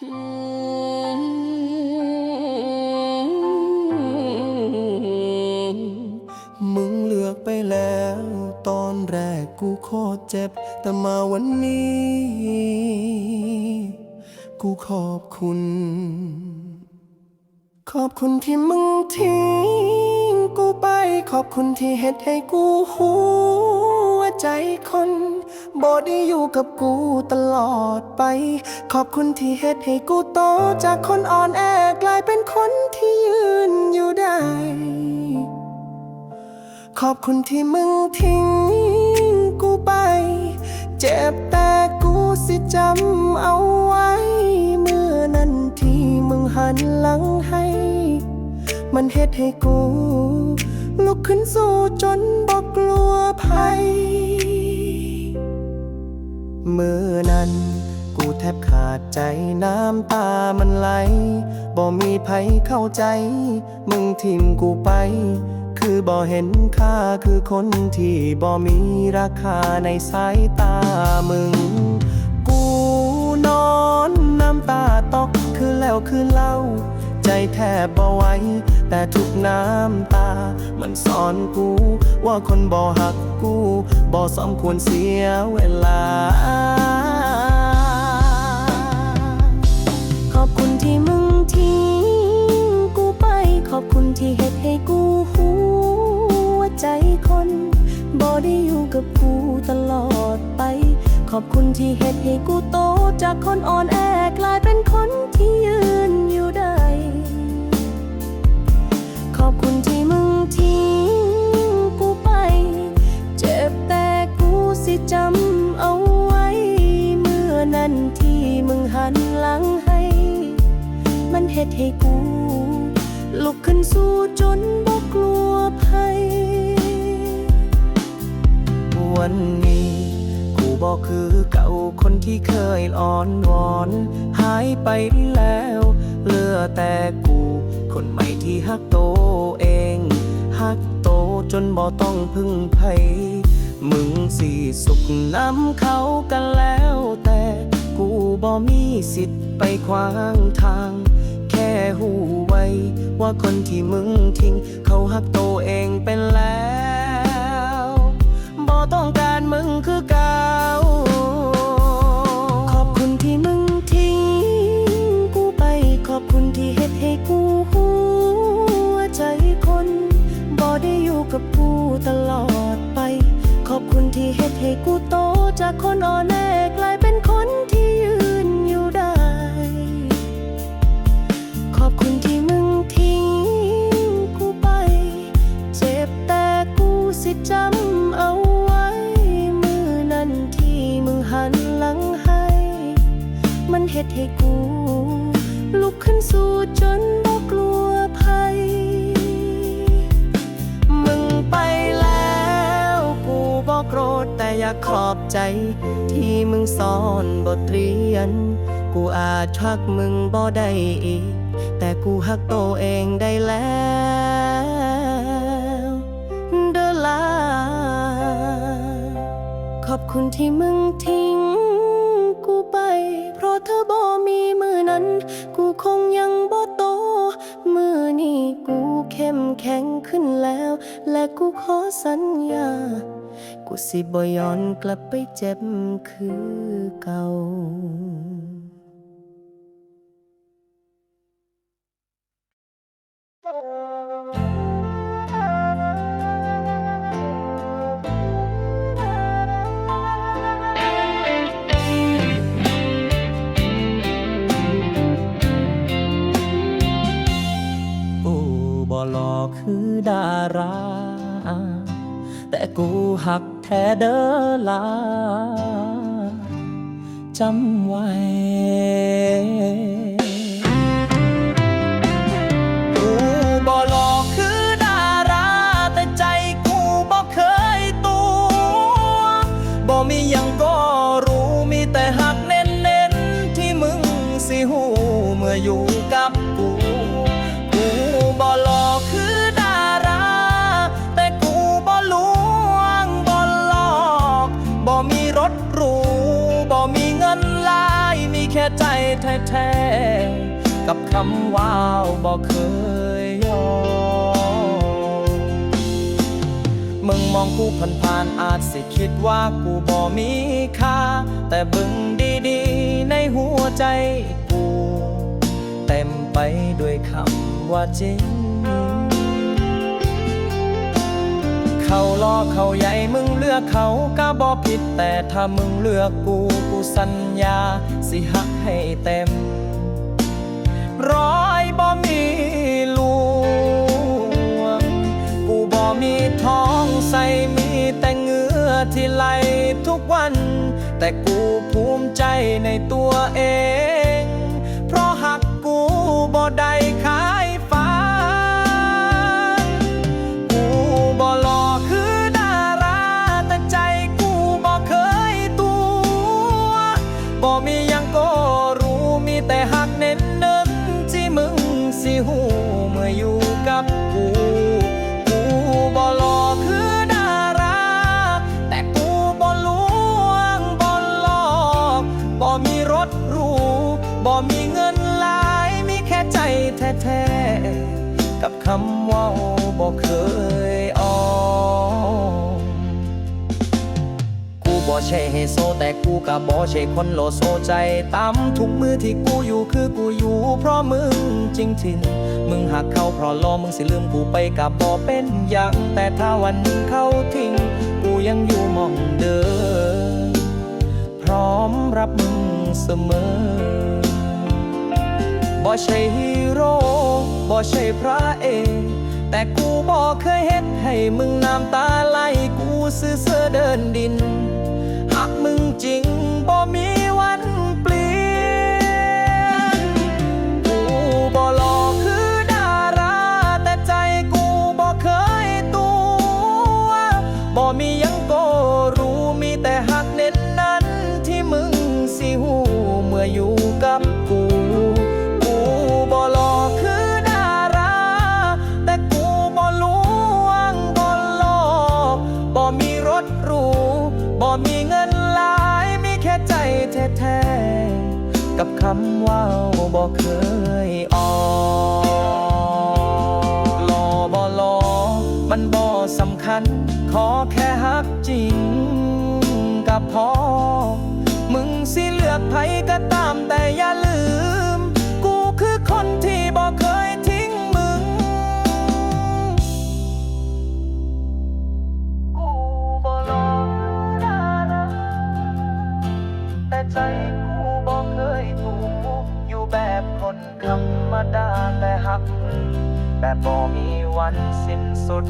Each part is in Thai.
มึงเลือกไปแล้ว ตอนแรกกูโคตรเจ็บ แต่มาวันนี้ กูขอบคุณ ขอบคุณที่มึงทิ้งกูไป ขอบคุณที่เฮ็ดให้กูหัวใจคน บ่ได้อยู่กับกูตลอดไป ขอบคุณที่เฮ็ดให้กูโต จากคนอ่อนแอกลายเป็นคนที่ยืนอยู่ได้ ขอบคุณที่มึงทิ้งกูไป เจ็บแต่กูสิจำเอาไว้ เมื่อนั้นที่มึงหันหลังให้ มันเฮ็ดให้กู ลุกขึ้นสู้จนบอกกลัวภัย มื่อนั้น กูแทบขาดใจน้ำตามันไหล บ่มีใครเข้าใจ มึงทิมกูไป คือบ่เห็นค่าคือคนที่บ่มีราคาในสายตามึง กูนอนน้ำตาตกคือแล้วคือเล่า ใจแทบบ่ไหวแต่ทุกน้ำ มันสอนกู ว่าคนบ่หักกูบ่สมควรเสียเวลา ขอบคุณที่มึงทิ้งกูไป ขอบคุณที่เฮ็ดให้กูหัวใจคนบ่ได้อยู่กับกูตลอดไป ขอบคุณที่เฮ็ดให้กูโตจากคนอ่อนแอกลายเป็นคนที่ยืนอยู่ได้ ทิ้งกูไป เจ็บแต่กูสิจำเอาไว้ เมื่อนั้นที่มึงหันหลังให้ มันเฮ็ดให้กู ลุกขึ้นสู้จนบ่กลัวภัย วันนี้ กูบอกคือเก่าคนที่เคยอ่อนวอน หายไปแล้ว เหลือแต่กู คนใหม่ที่ฮักโตเอง ฮักโตจนบ่ต้องพึ่งไผมึงสิสุขน้ำเขากันแล้วแต่ กูบ่มีสิทธิ์ไปขวางทาง แค่หูไว้ ว่าคนที่มึงทิ้ง เขาฮักโตเองเป็นแล้วบ่ต้องการ คนอ่อนแอกลายเป็นคนที่ยืนอยู่ได้ ขอบคุณที่มึงทิ้งกูไป เจ็บแต่กูสิจำเอาไว้ มือนั้นที่มึงหันหลังให้ มันเฮ็ดให้ ขอบใจ ที่มึงสอนบทเรียน กูอาจชักมึงบ่ได้อีก แต่กูฮักโตวเองได้แล้วเดอลาขอบคุณที่มึงที่ สิบ่ย้อนกลับไปเจ็บคือเก่ากูบ่หลอกคือดารา แต่กูหัก ท้เด้อลาจำไว้ กับคำว้าวบอกเคยยอมมึงมองกูผ่านๆอาจสิคิดว่ากูบ่มีค่า แต่บึงดีๆ ในหัวใจกู เต็มไปด้วยคำว่าจริง เขาล้อเขาใหญ่มึงเลือกเขาก็บ่ผิด แต่ถ้ามึงเลือกกูกูสัญญา สิหักให้เต็ม ร้อยบ่มีลวง กูบ่มีท้องใส่มีแต่เงือที่ไหลทุกวัน แต่กูภูมิใจในตัวเอง คนโลโซใจต่ำทุกมือที่กูอยู่คือกูอยู่ เพราะมึงจริงทิน มึงหักเขาเพราะรอมึงสิลืมกูไปกับบ่เป็นหยังแต่ถ้าวันเขาทิ้ง กูยังอยู่มองเดิมพร้อมรับมึงเสมอบ่ใช่ฮีโร่บ่ใช่พระเอกแต่กูบ่เคยเฮ็ดให้มึงน้ำตาไหลกูซื่อเสือเดินดินหักมึงจริง บ่มี ธรรมดาแต่หัก แบบบ่มีวันสิ้นสุด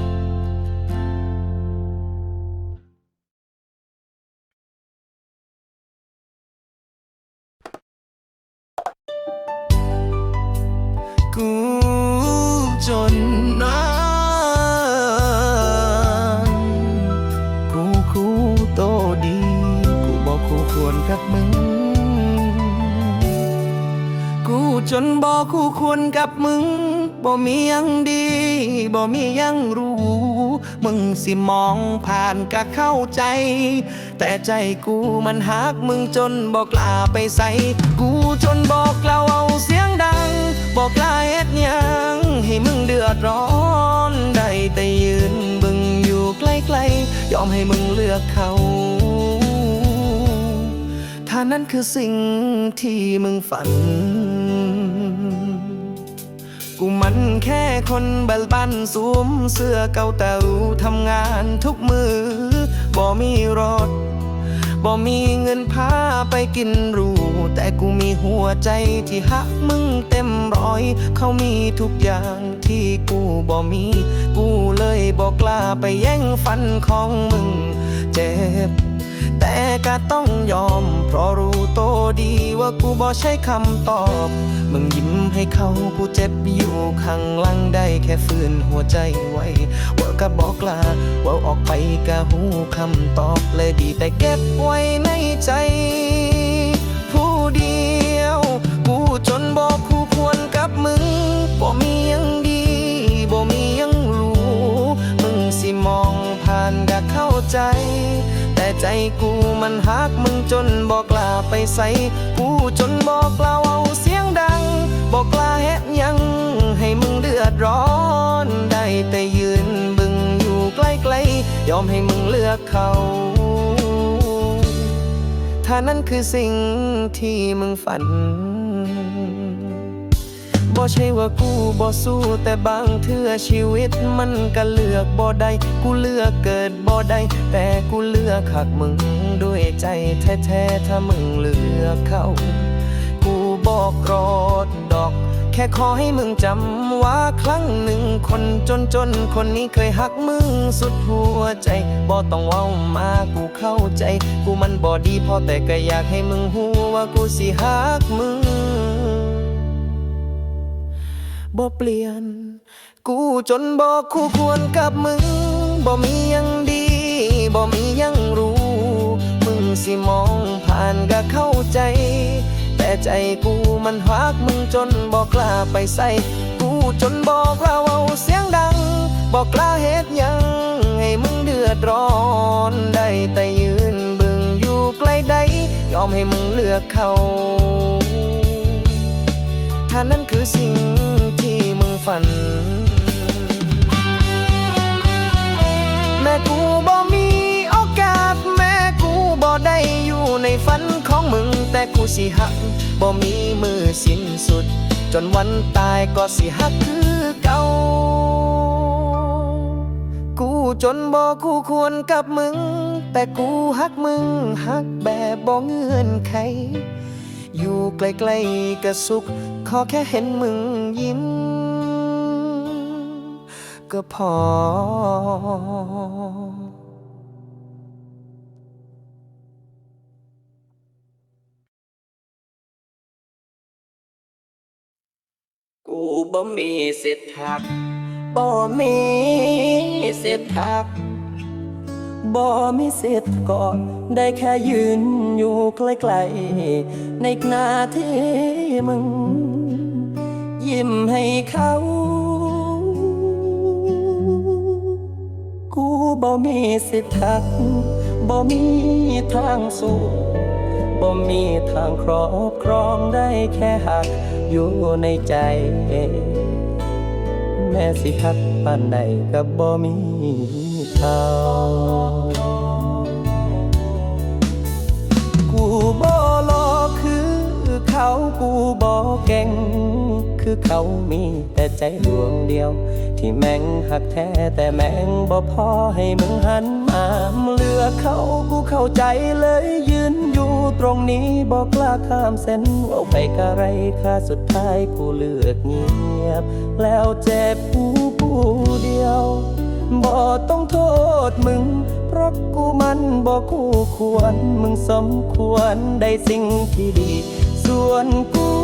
จนบอกคู่ควรกับมึง บ่มียังดี บ่มียังรู้ มึงสิมองผ่านก็เข้าใจ แต่ใจกูมันหักมึงจนบอกลาไปใส่ กูจนบอกเราเอาเสียงดัง บอกลาเอ็ดยังให้มึงเดือดร้อนได้แต่ยืนบึงอยู่ใกล้ๆ ยอมให้มึงเลือกเขา นั้นคือสิ่งที่มึงฝัน กูมันแค่คนบัลบันสวมเสื้อเก่าเต่าทำงานทุกมือ บ่มีรถ บ่มีเงินพาไปกินหรู แต่กูมีหัวใจที่หักมึงเต็มร้อย เขามีทุกอย่างที่กูบ่มี กูเลยบอกกล้าไปแย่งฟันของมึง เจ็บ แต่ก็ต้องยอม เพราะรู้โตดีว่ากูบ่ใช่คำตอบ มึงยิ้มให้เขาผู้เจ็บอยู่ข้างหลังได้แค่ฝืนหัวใจไว้ว่าก็บอกลาเว่าออกไปก็หูคำตอบเลยดีแต่เก็บไว้ในใจ ผู้เดียว กูจนบอกคู่ควรกับมึงบ่มียังดีบ่มียังรู้ มึงสิมองผ่านก็เข้าใจ ใจกูมันหักมึงจนบอกลาไปใส่กูจนบอกลาเอาเสียงดัง บอกลาเฮ็ยังให้มึงเดือดร้อน ได้แต่ยืนบึงอยู่ใกล้ๆ ยอมให้มึงเลือกเขา ถ้านั้นคือสิ่งที่มึงฝัน บ่ใช่ว่ากูบ่สู้แต่บางเทื่อชีวิตมันก็เลือกบ่ได้กูเลือกเกิดบ่ได้แต่กูเลือกหักมึงด้วยใจแท้ๆถ้ามึงเลือกเขากูบอกรอดดอก แค่ขอให้มึงจำว่าครั้งหนึ่งคนจนจนคนนี้เคยหักมึงสุดหัวใจบ่ต้องเว้ามากูเข้าใจ กูมันบ่ดีพอแต่ก็อยากให้มึงหูว่ากูสิหักมึง บ่เปลี่ยน กูจนบ่คู่ควรกับมึง บ่มียังดี บ่มียังรู้ มึงสิมองผ่านก็เข้าใจ แต่ใจกูมันหักมึงจนบ่กล้าไปใส่กูจนบอกเราเอาเสียงดังบอกกล้าเฮ็ดยัง ให้มึงเดือดร้อนได้แต่ยืนบึงอยู่ใกล้ใดยอมให้มึงเลือกเขาถ้านั้นคือสิ่ง ฝัน แม่กูบ่มีโอกาส แม่กูบ่ได้อยู่ในฝันของมึง แต่กูสิหักบ่มีมือสิ้นสุด จนวันตายก็สิหักคือเก่า กูจนบ่คู่ควรกับมึง แต่กูหักมึงหักแบบบ่เงื่อนไขอยู่ใกล้ๆก็สุข ขอแค่เห็นมึงยิ้ม ก็พอ กูบ่มีสิทธิ์หักบ่มีสิทธิ์หักบ่มีสิทธิ์กอดได้แค่ยืนอยู่ใกล้ๆในขณะที่มึง ยิ้มให้เขา กูบ่มีสิทธิ์ทักบ่มีทางสู้บ่มีทางครอบครองได้แค่หักอยู่ในใจแม่สิหักปานใดก็บ่มีเขากูบ่รอคือเขากูบ่เก่ง คือเขามีแต่ใจดวงเดียว ที่แม่งหักแท้แต่แม่งบ่พอให้มึงหันมาเลือกเขากูเข้าใจเลยยืนอยู่ตรงนี้บอกกล้าข้ามเส้นเอาไปกะไรค่าสุดท้ายกูเลือกเงียบ แล้วเจ็บกูผู้เดียวบ่ต้องโทษมึง เพราะกูมันบ่คู่ควร มึงสมควรได้สิ่งที่ดี ส่วนกู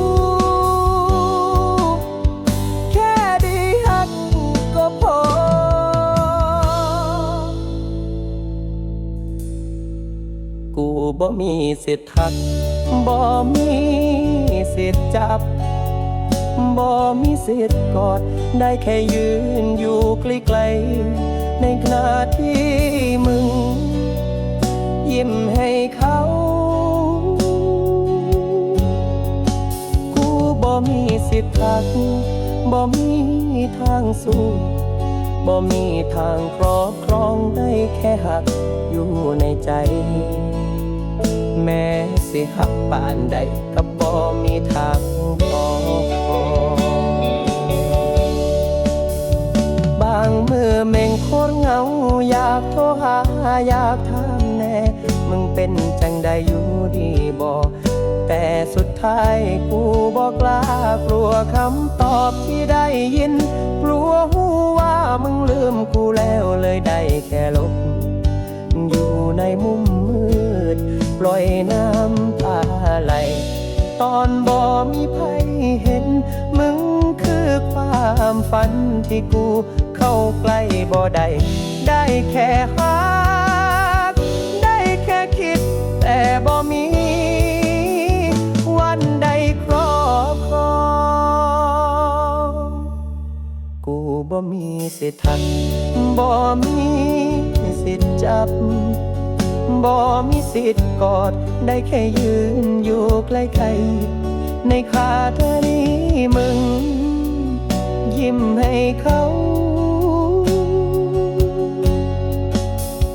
บ่มีสิทธิ์ทักบ่มีสิทธิ์จับบ่มีสิทธิ์กอด ได้แค่ยืนอยู่ใกล้ๆในขณะที่มึง ยิ้มให้เขา กูบ่มีสิทธิ์ทักบ่มีทางสู้บ่มีทางครอบครองได้แค่หักอยู่ในใจ แม้สิหักปานใดก็บ่มีทางบอกบางมือเม่งโคตรเหงา อยากโทรหา อยากถามแน่ มึงเป็นจังใดอยู่ดีบ่แต่สุดท้ายกูบอกลากลัวคำตอบที่ได้ยิน กลัวหูว่ามึงลืมกูแล้วเลยได้แค่ลบอยู่ในมุมมืด ปล่อยน้ำตาไหล ตอนบ่มีใครเห็น มึงคือความฝันที่กูเข้าใกล้บ่ได้ ได้แค่หัก ได้แค่คิด แต่บ่มี วันใดครอบครองกูบ่มีสิทธิ์ทักบ่มีสิทธิ์จับ บ่มีสิทธิ์กอด ได้แค่ยืนอยู่ใกล้ๆในคาเธอนี้มึง ยิ้มให้เขา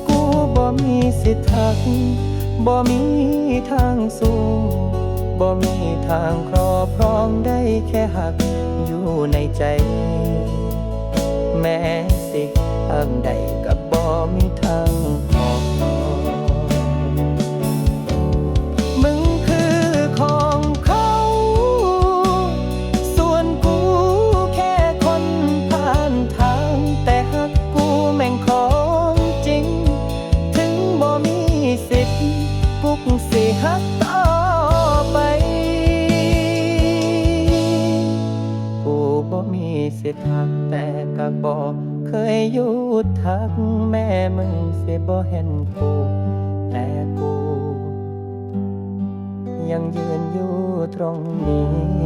กูบ่มีสิทธิ์ทักบ่มีทางสู้บ่มีทางครอบครองได้แค่หักอยู่ในใจ แม้สิทำใดกับบ่มีทาง ทักแต่ก็บอกเคยหยุดทักแม่มึงสิบ่เห็นกูแต่กู ยังยืนอยู่ตรงนี้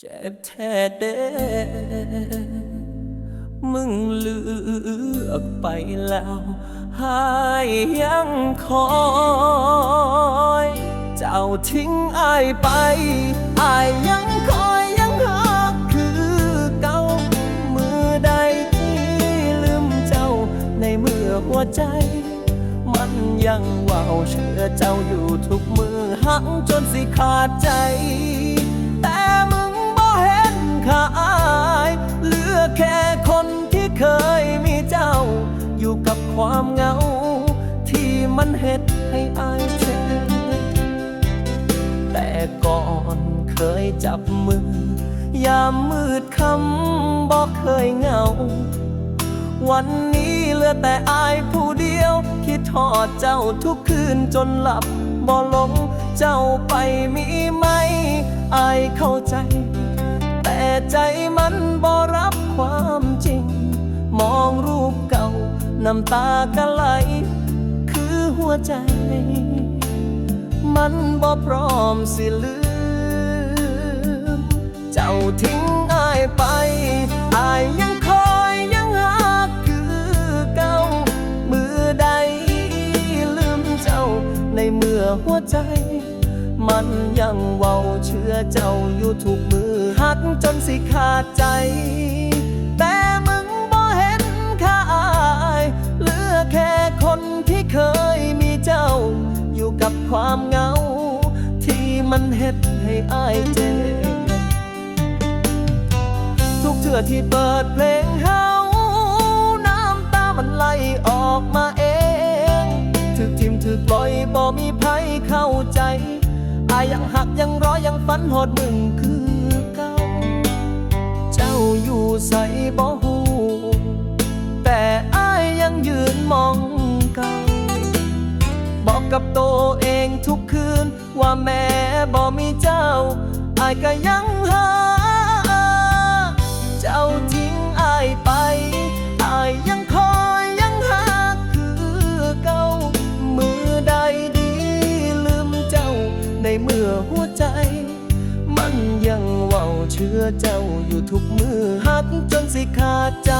เจ็บแท้เด้มึงเลือกไปแล้วหายยังคอย เจ้าทิ้งอายไปอายยังคอยยังหักคือเก่ามือใดที่ลืมเจ้าในเมื่อหัวใจ มันยังว่าวเชื่อเจ้าอยู่ทุกมือหักจนสิขาดใจ ห็นค่าย เหลือแค่คนที่เคยมีเจ้า อยู่กับความเหงา ที่มันเฮ็ดให้อายเจ็บแต่ก่อนเคยจับมือ ยามมืดคำบอกเคยเหงา วันนี้เหลือแต่อายผู้เดียว คิดทอดเจ้าทุกคืนจนหลับบ่ลงเจ้าไปมีไหมอายเข้าใจ ใจมันบ่รับความจริง มองรูปเก่า น้ำตาก็ไหล คือหัวใจ มันบ่พร้อมสิลืม เจ้าทิ้งอายไป อายยังคอยยังหักคือเก่า มือใดลืมเจ้าในเมื่อหัวใจ มันยังเว้าเชื่อเจ้าอยู่ทุกมือ หักจนสิขาดใจ แต่มึงบ่เห็นค่าอายเหลือแค่คนที่เคยมีเจ้า อยู่กับความเหงา ที่มันเฮ็ดให้อายเจ็บทุกเทื่อที่เปิดเพลงเฮาน้ำตามันไหลออกมาเองถึกทิมถึกปล่อยบ่มีไผเข้าใจ อายยังหักยังรอยังฝันหอดมึงคือ อยู่ใส่บ่หูแต่อ้ายยังยืนมองเก่าบอกกับตัวเองทุกคืน ว่าแม่บ่มีเจ้าอ้ายก็ยังหา เจ้าทิ้งอ้ายไป เชื่อเจ้าอยู่ทุกมือหักจนสิขาดใจ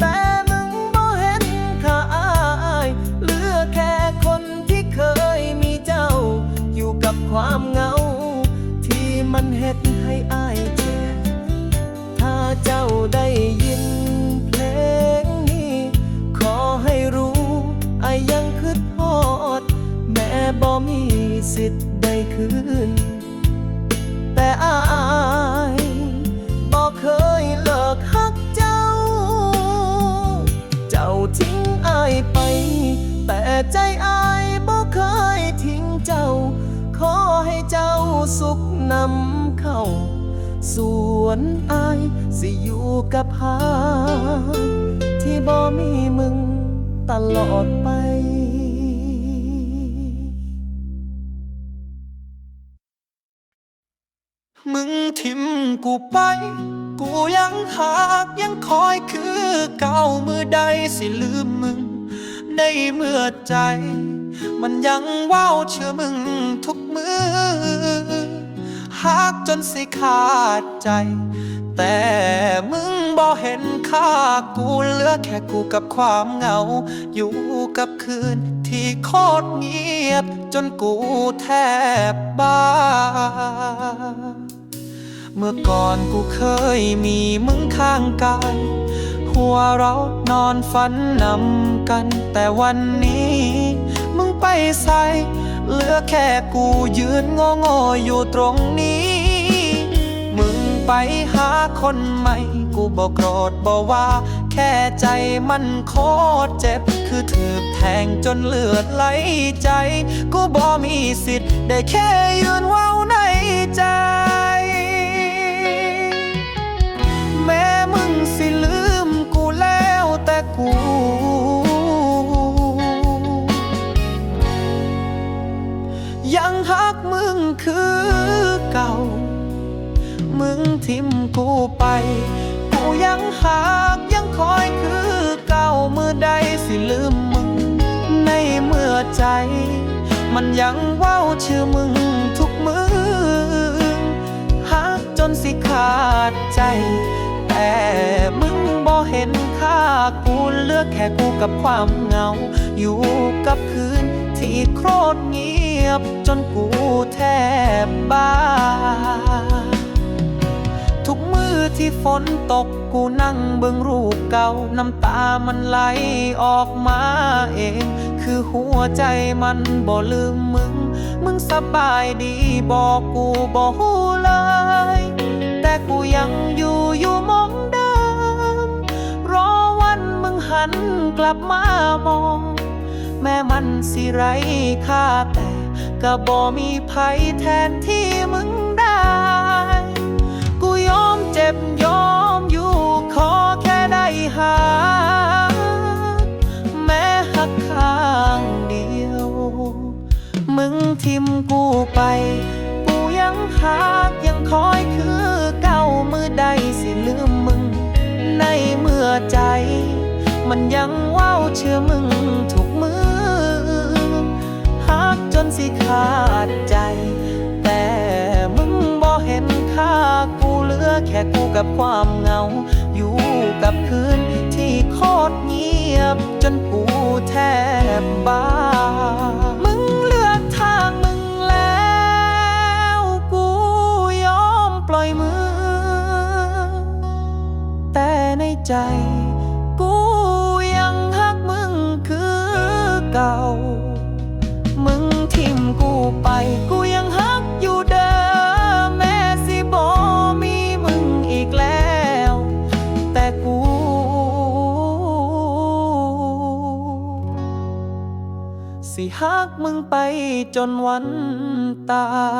แต่มึงบ่เห็นข้าอายเหลือแค่คนที่เคยมีเจ้า อยู่กับความเหงา ใจอายบ่เคยทิ้งเจ้า ขอให้เจ้าสุขนำเข้า ส่วนอายสิอยู่กับหา ที่บ่มีมึงตลอดไปมึงทิมกูไป กูยังหากยังคอยคือเก่ามือใดสิลืมมึง ในเมื่อใจ มันยังว้าวเชื่อมึงทุกมือหากจนสิขาดใจ แต่มึงบ่เห็นค่ากูเหลือแค่กูกับความเหงา อยู่กับคืนที่โคตรเงียบ จนกูแทบบ้า เมื่อก่อนกูเคยมีมึงข้างกาย หัวเรานอนฝันนำกัน แต่วันนี้ มึงไปใส่เหลือแค่กูยืนงงๆอยู่ตรงนี้ มึงไปหาคนใหม่ กูบอกโกรธบอกว่า แค่ใจมันโคตรเจ็บ คือถูกแทงจนเลือดไหลใจ กูบ่มีสิทธิ์ ได้แค่ยืนเว้านใแต่ยังฮักมึงคือเก่า มึงทิมกูไป กูยังหักยังคอยคือเก่าเมื่อใดสิลืมมึง ในเมื่อใจ มันยังเว้าชื่อมึงทุกมือหักจนสิขาดใจ แต่มึง ห็นค่ากูเลือกแค่กูกับความเหงา อยู่กับคืนที่โคตรเงียบ จนกูแทบบ้า ทุกมือที่ฝนตกกูนั่งเบิ่งรูปเก่า น้ำตามันไหลออกมาเอง คือหัวใจมันบ่ลืมมึง มึงสบายดีบอกกูบ่ฮู้เลย แต่กูยังอยู่อยู่ หันกลับมามอง แม้มันสิไรค่าแต่ก็บ่มีภัยแทนที่มึงได้ กูยอมเจ็บยอมอยู่ขอแค่ได้หา แม้หักข้างเดียว มึงทิมกูไป กูยังหักยังคอยคือเก่ามือใดสิลืมมึง ในเมื่อใจ ยังเว้าวเชื่อมึงทุกมือหักจนสิขาดใจ แต่มึงบ่เห็นค่ากูเหลือแค่กูกับความเหงา อยู่กับคืนที่โคตรเงียบ จนกูแทบบ้า มึงเลือกทางมึงแล้ว กูยอมปล่อยมือ แต่ในใจ จนวันตาย